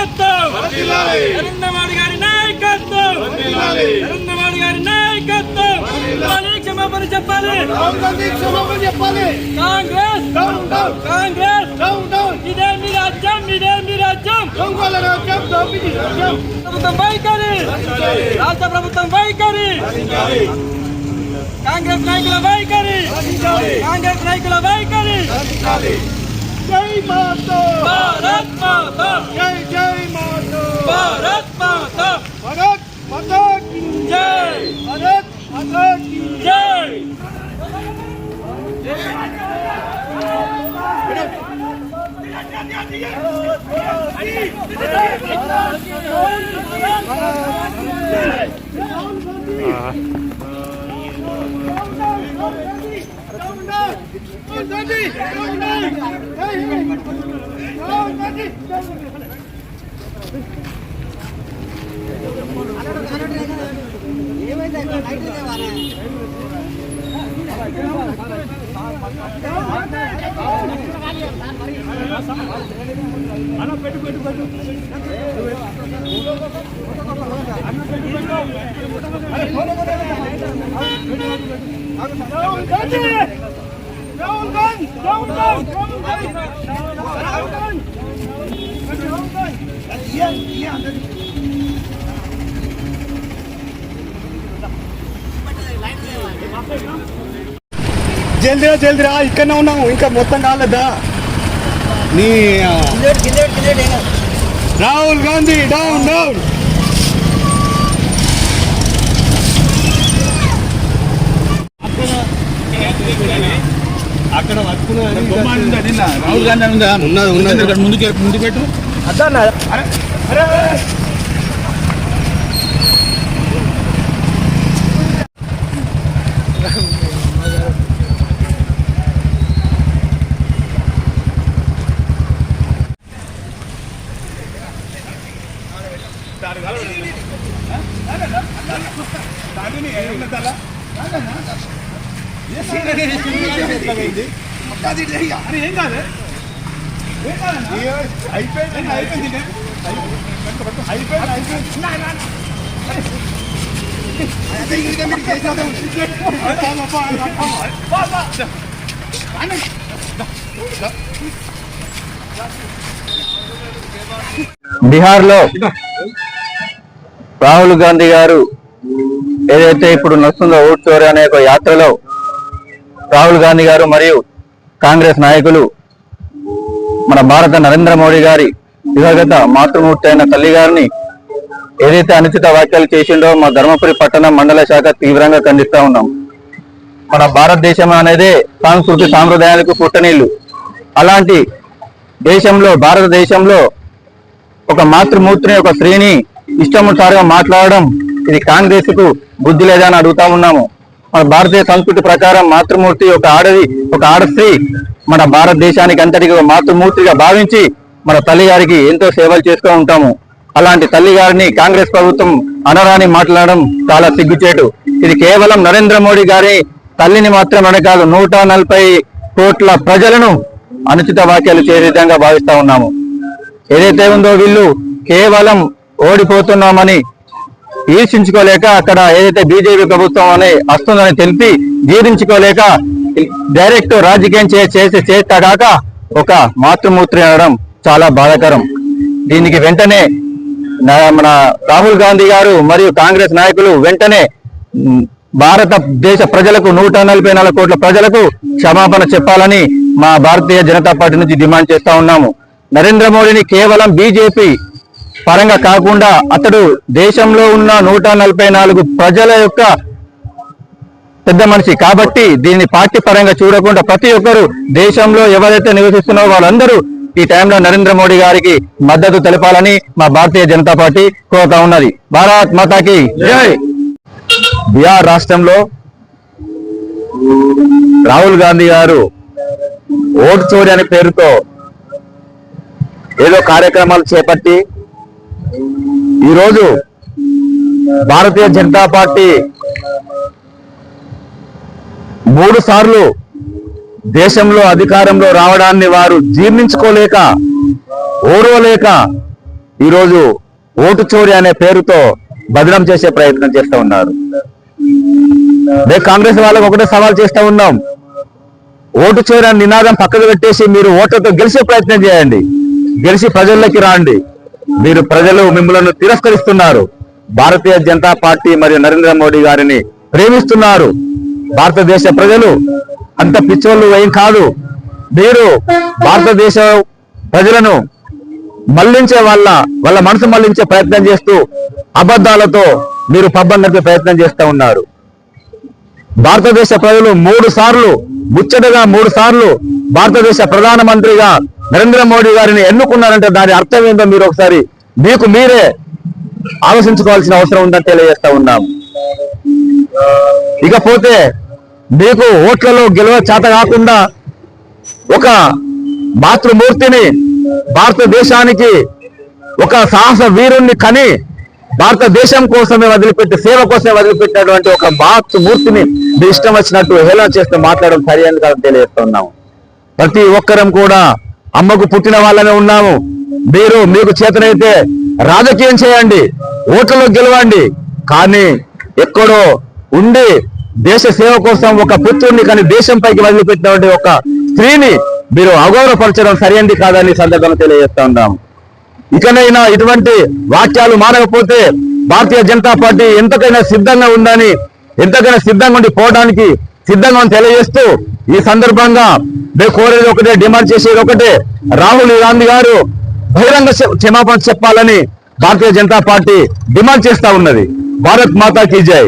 నాయకత్వం! నరేంద్ర మోడీ గారి నాయకత్వం! నరేంద్ర మోడీ గారి నాయకత్వం! చెప్పాలి, క్షమాపణ చెప్పాలి! కాంగ్రెస్! కాంగ్రెస్! ఇదే మీ రాజ్యం ఇదే మీ రాజ్యం! ప్రభుత్వం వైఖరి! రాష్ట్ర ప్రభుత్వం వైఖరి! కాంగ్రెస్ నాయకుల వైఖరి! కాంగ్రెస్ నాయకుల వైఖరి! జై మాతో! భారత్ మాతా! జై भारत माता भारत माता की जय भारत माता की जय Thank you. పెట్టు పెట్టు పెట్టు అన్న పెట్టు పెట్టు రాహుల్ గాంధీ రాహుల్ గాంధీ రాహుల్ గాంధీ జల్దిరా జల్దిరా ఇక్కడనే ఉన్నాము ఇంకా మొత్తం కాలేదా నీ రాహుల్ గాంధీ డౌన్ డౌన్. అక్కడ బొమ్మ ఉందా నిన్న రాహుల్ గాంధీ ఉందా ఉన్నది. ఉన్నది. ఇక్కడ ముందుకు ముందు పెట్టు అరే ఏం కాదు అయిపోయింది అయిపోయింది అయిపోయింది అయిపోయింది బీహార్లో రాహుల్ గాంధీ గారు ఏదైతే ఇప్పుడు నడుస్తుందో ఓట్ చోరీ అనే ఒక యాత్రలో రాహుల్ గాంధీ గారు మరియు కాంగ్రెస్ నాయకులు మన భారత నరేంద్ర మోడీ గారి దివగత మాతృమూర్తి అయిన తల్లి గారిని ఏదైతే అనుచిత వ్యాఖ్యలు చేసిండో మా ధర్మపురి పట్టణ మండల శాఖ తీవ్రంగా ఖండిస్తా ఉన్నాం. మన భారతదేశం అనేది సాంస్కృతి సాంప్రదాయాలకు పుట్టనీళ్ళు అలాంటి దేశంలో భారతదేశంలో ఒక మాతృమూర్తిని ఒక స్త్రీని ఇష్టముసారిగా మాట్లాడడం ఇది కాంగ్రెస్కు బుద్ధి లేదా అని అడుగుతా ఉన్నాము. మన భారతీయ సంస్కృతి ప్రకారం మాతృమూర్తి ఒక ఆడది ఒక ఆడస్త్రీ మన భారతదేశానికి అంతటికి ఒక మాతృమూర్తిగా భావించి మన తల్లి గారికి ఎంతో సేవలు చేస్తూ ఉంటాము. అలాంటి తల్లి గారిని కాంగ్రెస్ ప్రభుత్వం అనరాని మాట్లాడడం చాలా సిగ్గుచేటు. ఇది కేవలం నరేంద్ర మోడీ గారి తల్లిని మాత్రం కాదు నూట నలభై కోట్ల ప్రజలను అనుచిత వాక్యాలు చేసే విధంగా భావిస్తా ఉన్నాము. ఏదైతే ఉందో వీళ్ళు కేవలం ఓడిపోతున్నామని ఈర్షించుకోలేక అక్కడ ఏదైతే బీజేపీ ప్రభుత్వం అని వస్తుందని తెలిపి జీర్ణించుకోలేక డైరెక్ట్ రాజకీయం చే- చేసి చేస్తా కాక ఒక మాతృమూర్తి అనడం చాలా బాధాకరం. దీనికి వెంటనే మన రాహుల్ గాంధీ గారు మరియు కాంగ్రెస్ నాయకులు వెంటనే భారతదేశ ప్రజలకు నూట నలభై నాలుగు కోట్ల ప్రజలకు క్షమాపణ చెప్పాలని మా భారతీయ జనతా పార్టీ నుంచి డిమాండ్ చేస్తా ఉన్నాము. నరేంద్ర మోడీని కేవలం బీజేపీ పరంగా కాకుండా అతడు దేశంలో ఉన్న నూట నలభై నాలుగు ప్రజల యొక్క పెద్ద మనిషి. కాబట్టి దీన్ని పార్టీ పరంగా చూడకుండా ప్రతి ఒక్కరు దేశంలో ఎవరైతే నివసిస్తున్నారో వాళ్ళందరూ ఈ టైంలో నరేంద్ర మోడీ గారికి మద్దతు తెలపాలని మా భారతీయ జనతా పార్టీ కోరుతా ఉన్నది. భారత్ మాతాకి బీహార్ రాష్ట్రంలో రాహుల్ గాంధీ గారు ఓటు చోరీ అనే పేరుతో ఏదో కార్యక్రమాలు చేపట్టి ఈరోజు భారతీయ జనతా పార్టీ మూడు సార్లు దేశంలో అధికారంలో రావడాన్ని వారు జీర్ణించుకోలేక ఓర్వలేక ఈరోజు ఓటు చోరీ అనే పేరుతో భద్రం చేసే ప్రయత్నం చేస్తూ ఉన్నారు. రేపు కాంగ్రెస్ వాళ్ళకు ఒకటే సవాల్ చేస్తూ ఉన్నాం. ఓటు చోరీ అనే నినాదం పక్కకు పెట్టేసి మీరు ఓట్లతో గెలిచే ప్రయత్నం చేయండి. గెలిచి ప్రజల్లోకి రాండి. మీరు ప్రజలు మిమ్మల్ని తిరస్కరిస్తున్నారు. భారతీయ జనతా పార్టీ మరియు నరేంద్ర మోడీ గారిని ప్రేమిస్తున్నారు. భారతదేశ ప్రజలు అంత పిచ్చోళ్ళు ఏం కాదు. మీరు భారతదేశ ప్రజలను మళ్ళించే వాళ్ళ వాళ్ళ మనసు మళ్ళించే ప్రయత్నం చేస్తూ అబద్ధాలతో మీరు పబ్బం నడిపే ప్రయత్నం చేస్తూ ఉన్నారు. భారతదేశ ప్రజలు మూడు సార్లు ముచ్చటగా మూడు సార్లు భారతదేశ ప్రధానమంత్రిగా నరేంద్ర మోడీ గారిని ఎన్నుకున్నారంటే దాని అర్థం ఏందో మీరు ఒకసారి మీకు మీరే ఆలోచించుకోవాల్సిన అవసరం ఉందని తెలియజేస్తా ఉన్నాం. ఇకపోతే మీకు ఓట్లలో గెలవ చేత కాకుండా ఒక మాతృమూర్తిని భారతదేశానికి ఒక సాహస వీరుణ్ణి కని భారతదేశం కోసమే వదిలిపెట్టి సేవ కోసమే వదిలిపెట్టినటువంటి ఒక మాతృమూర్తిని మీ ఇష్టం వచ్చినట్టు హేళన చేస్తూ మాట్లాడడం సరైనది కాదని తెలియజేస్తున్నాము ప్రతి ఒక్కరం కూడా అమ్మకు పుట్టిన వాళ్ళనే ఉన్నాము. మీరు మీకు చేతనైతే రాజకీయం చేయండి ఓట్లలో గెలవండి. కానీ ఎక్కడో ఉండి దేశ సేవ కోసం ఒక పుత్రుడిని కానీ దేశం పైకి వదిలిపెట్టినటువంటి ఒక స్త్రీని మీరు అగౌరవపరచడం సరైనది కాదని ఈ సందర్భంగా తెలియజేస్తా ఉన్నాము ఇకనైనా ఇటువంటి వాక్యాలు మారకపోతే భారతీయ జనతా పార్టీ ఎంతకైనా సిద్ధంగా ఉందని ఎంతకైనా సిద్ధంగా ఉండి పోవడానికి సిద్ధంగా తెలియజేస్తూ ఈ సందర్భంగా మేము కోరేది ఒకటే డిమాండ్ చేసేది ఒకటే. రాహుల్ గాంధీ గారు బహిరంగ క్షమాపణ చెప్పాలని భారతీయ జనతా పార్టీ డిమాండ్ చేస్తా ఉన్నది. భారత్ మాతా కీ జై